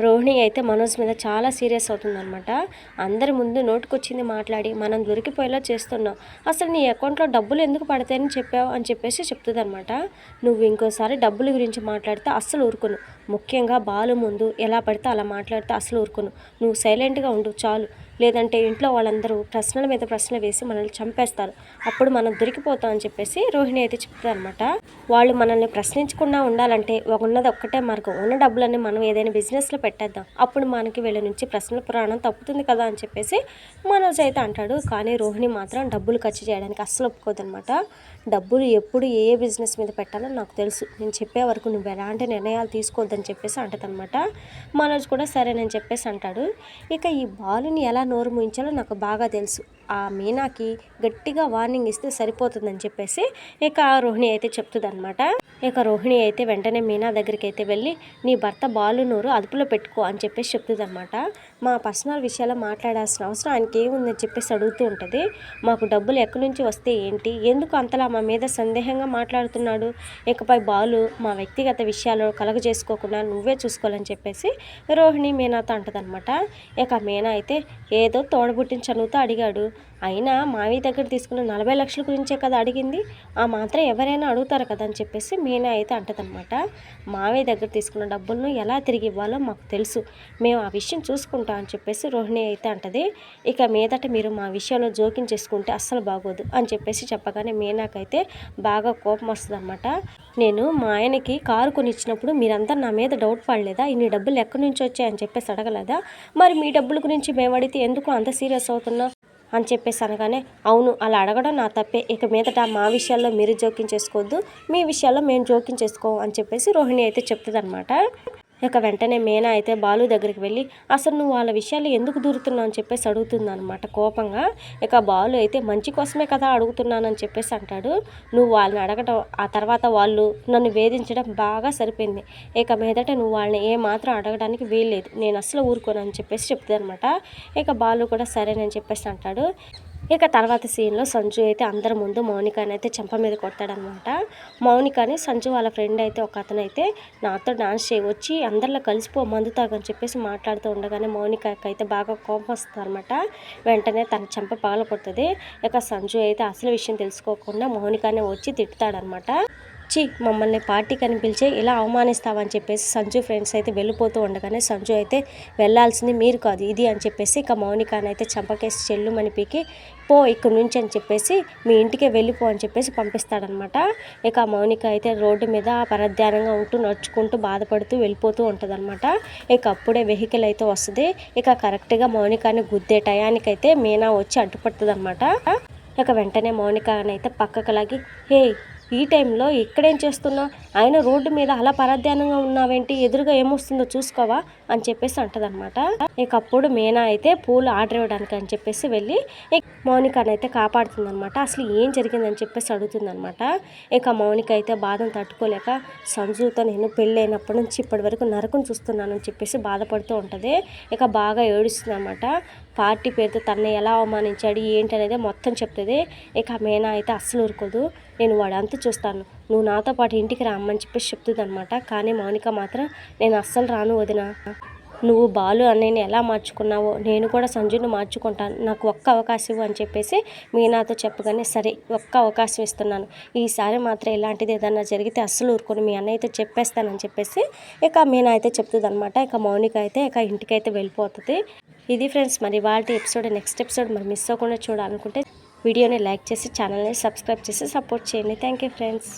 రోహిణి అయితే మనోజ్ మీద చాలా సీరియస్ అవుతుందన్నమాట. అందరి ముందు నోటుకొచ్చింది మాట్లాడి మనం దొరికిపోయేలా చేస్తున్నావు. అసలు నీ అకౌంట్లో డబ్బులు ఎందుకు పడతాయని చెప్పావు? అని చెప్పేసి చెప్తుంది అనమాట నువ్వు ఇంకోసారి డబ్బుల గురించి మాట్లాడితే అస్సలు ఊరుకును. ముఖ్యంగా బాలు ముందు ఎలా పడితే అలా మాట్లాడితే అసలు ఊరుకును. నువ్వు సైలెంట్గా ఉండు చాలు. లేదంటే ఇంట్లో వాళ్ళందరూ ప్రశ్నల మీద ప్రశ్నలు వేసి మనల్ని చంపేస్తారు. అప్పుడు మనం దొరికిపోతాం అని చెప్పేసి రోహిణి అయితే చెప్తారనమాట వాళ్ళు మనల్ని ప్రశ్నించకుండా ఉండాలంటే ఉన్నది ఒక్కటే మార్గం. ఉన్న డబ్బులన్నీ మనం ఏదైనా బిజినెస్లో పెట్టేద్దాం. అప్పుడు మనకి వీళ్ళ నుంచి ప్రశ్నల పురాణం తప్పుతుంది కదా అని చెప్పేసి మనోజ్ అయితే అంటాడు. కానీ రోహిణి మాత్రం డబ్బులు ఖర్చు చేయడానికి అస్సలు ఒప్పుకోదనమాట డబ్బులు ఎప్పుడు ఏ బిజినెస్ మీద పెట్టాలో నాకు తెలుసు. నేను చెప్పే వరకు నువ్వు ఎలాంటి నిర్ణయాలు తీసుకోవద్దని చెప్పేసి అంటదనమాట మనోజ్ కూడా సరేనని చెప్పేసి అంటాడు. ఇక ఈ బాలుని ఎలా నోరు ముయించాలో నాకు బాగా తెలుసు. ఆ మీనాకి గట్టిగా వార్నింగ్ ఇస్తే సరిపోతుందని చెప్పేసి ఇక రోహిణి అయితే చెప్తుంది ఇక రోహిణి అయితే వెంటనే మీనా దగ్గరికి అయితే వెళ్ళి నీ భర్త బాలునూరు అదుపులో పెట్టుకో అని చెప్పేసి చెప్తుంది అనమాట మా పర్సనల్ విషయాలు మాట్లాడాల్సిన అవసరం ఆయనకి ఏముందని చెప్పేసి అడుగుతూ ఉంటుంది. మాకు డబ్బులు ఎక్కడి నుంచి వస్తే ఏంటి? ఎందుకు అంతలా మా మీద సందేహంగా మాట్లాడుతున్నాడు? ఇకపై బాలు మా వ్యక్తిగత విషయాలు కలగజేసుకోకుండా నువ్వే చూసుకోవాలని చెప్పేసి రోహిణి మీనాతో అంటదనమాట ఇక మీనా అయితే ఏదో తోడబుట్టించనుతో అడిగాడు. అయినా మావి దగ్గర తీసుకున్న నలభై లక్షల గురించే కదా అడిగింది. ఆ మాత్రం ఎవరైనా అడుగుతారు కదా అని చెప్పేసి మీనా అయితే అంటదనమాట మావి దగ్గర తీసుకున్న డబ్బులను ఎలా తిరిగి ఇవ్వాలో మాకు తెలుసు. మేము ఆ విషయం చూసుకుంటాం అని చెప్పేసి రోహిణి అయితే అంటది. ఇక మీదట మీరు మా విషయంలో జోక్యం చేసుకుంటే అస్సలు బాగోదు అని చెప్పేసి చెప్పగానే మీనాకైతే బాగా కోపం వస్తుంది నేను మా ఆయనకి కారు కొనిచ్చినప్పుడు మీరంతా నా మీద డౌట్ పడలేదా? ఇన్ని డబ్బులు ఎక్కడి నుంచి వచ్చాయని చెప్పేసి అడగలేదా? మరి మీ డబ్బుల గురించి మేము అడిగితే ఎందుకు అంత సీరియస్ అవుతున్నా? అని చెప్పేసి అనగానే అవును అలా అడగడం నా తప్పే. ఇక మీదట మా విషయాల్లో మీరు జోక్యం చేసుకోవద్దు. మీ విషయాల్లో మేము జోక్యం చేసుకోము అని చెప్పేసి రోహిణి అయితే చెప్తుంది అనమాట ఇక వెంటనే మేనా అయితే బాలు దగ్గరికి వెళ్ళి అసలు నువ్వు వాళ్ళ విషయాలు ఎందుకు దూరుతున్నావు? అని చెప్పేసి అడుగుతుంది అనమాట కోపంగా. ఇక బాలు అయితే మంచి కోసమే కదా అడుగుతున్నానని చెప్పేసి అంటాడు. నువ్వు వాళ్ళని అడగటం ఆ తర్వాత వాళ్ళు నన్ను వేధించడం బాగా సరిపోయింది. ఇక మీదట నువ్వు వాళ్ళని ఏమాత్రం అడగడానికి వీల్లేదు. నేను అసలు ఊరుకోను అని చెప్పేసి చెప్తుంది అనమాట ఇక బాలు కూడా సరేనని చెప్పేసి అంటాడు. ఇక తర్వాత సీన్లో సంజు అయితే అందరి ముందు మౌనికాని అయితే చెంప మీద కొడతాడనమాట. మౌనికాని సంజు వాళ్ళ ఫ్రెండ్ అయితే ఒక అతను అయితే నాతో డాన్స్ చేయవచ్చి అందరిలో కలిసిపో మందు తాగని చెప్పేసి మాట్లాడుతూ ఉండగానే మౌనికకి అయితే బాగా కోపం వస్తుంది అనమాట వెంటనే తన చెంప పగల కొడుతుంది. ఇక సంజు అయితే అసలు విషయం తెలుసుకోకుండా మౌనికానే వచ్చి తిట్టుతాడనమాట చి మమ్మల్ని పార్టీ కనిపించే ఇలా అవమానిస్తావని చెప్పేసి సంజు ఫ్రెండ్స్ అయితే వెళ్ళిపోతూ ఉండగానే సంజు అయితే వెళ్ళాల్సింది మీరు కాదు ఇది అని చెప్పేసి ఇక మౌనికాని అయితే చంపకేసి చెల్లుమని పీకి పో ఇక్కడ నుంచి అని చెప్పేసి మీ ఇంటికే వెళ్ళిపో అని చెప్పేసి పంపిస్తాడనమాట ఇక మౌనిక అయితే రోడ్డు మీద పరధ్యానంగా ఉంటూ నడుచుకుంటూ బాధపడుతూ వెళ్ళిపోతూ ఉంటుందన్నమాట. ఇక అప్పుడే వెహికల్ అయితే వస్తుంది. ఇక కరెక్ట్గా మౌనికాని గుద్దే టయానికైతే మీనా వచ్చి అడ్డుపడుతుంది అనమాట ఇక వెంటనే మౌనికనైతే పక్కకు లాగి హే ఈ టైంలో ఇక్కడేం చేస్తున్నావు ఆయన రోడ్డు మీద అలా పరధ్యానంగా ఉన్నావేంటి? ఎదురుగా ఏమొస్తుందో చూసుకోవా? అని చెప్పేసి అంటదనమాట ఇక అప్పుడు మేనా అయితే పూలు ఆర్డర్ ఇవ్వడానికి అని చెప్పేసి వెళ్ళి మౌనికని అయితే కాపాడుతుందనమాట అసలు ఏం జరిగిందని చెప్పేసి అడుగుతుందనమాట ఇక మౌనిక అయితే బాధను తట్టుకోలేక సంజుతో నేను పెళ్ళైనప్పటి నుంచి ఇప్పటి వరకు నరకం చూస్తున్నానని చెప్పేసి బాధపడుతూ ఉంటుంది. ఇక బాగా ఏడుస్తుంది అనమాట పార్టీ పేరుతో తనని ఎలా అవమానించాడు ఏంటి అనేది మొత్తం చెప్తుంది. ఇక మేనా అయితే అస్సలు ఊరుకోదు. నేను వాడంతా చూస్తాను. నువ్వు నాతో పాటు ఇంటికి రామ్మని చెప్పేసి చెప్తుందనమాట కానీ మౌనిక మాత్రం నేను అస్సలు రాను వదిన. నువ్వు బాలు అన్నయ్యని ఎలా మార్చుకున్నావో నేను కూడా సంజుని మార్చుకుంటాను. నాకు ఒక్క అవకాశం ఇవ్వు అని చెప్పేసి మీనాతో చెప్పగానే సరే ఒక్క అవకాశం ఇస్తున్నాను. ఈసారి మాత్రం ఇలాంటిది ఏదన్నా జరిగితే అస్సలు ఊరుకొని. మీ అన్నయ్యతో చెప్పేస్తానని చెప్పేసి ఇక మీనా అయితే చెప్తుంది అనమాట ఇక మౌనిక అయితే ఇక ఇంటికైతే వెళ్ళిపోతుంది. ఇది ఫ్రెండ్స్ మరి వాళ్ళ ఎపిసోడ్ నెక్స్ట్ ఎపిసోడ్ మరి మిస్ అవ్వకుండా చూడాలనుకుంటే వీడియోని లైక్ చేసి ఛానల్ని సబ్స్క్రైబ్ చేసి సపోర్ట్ చేయండి. Thank you friends.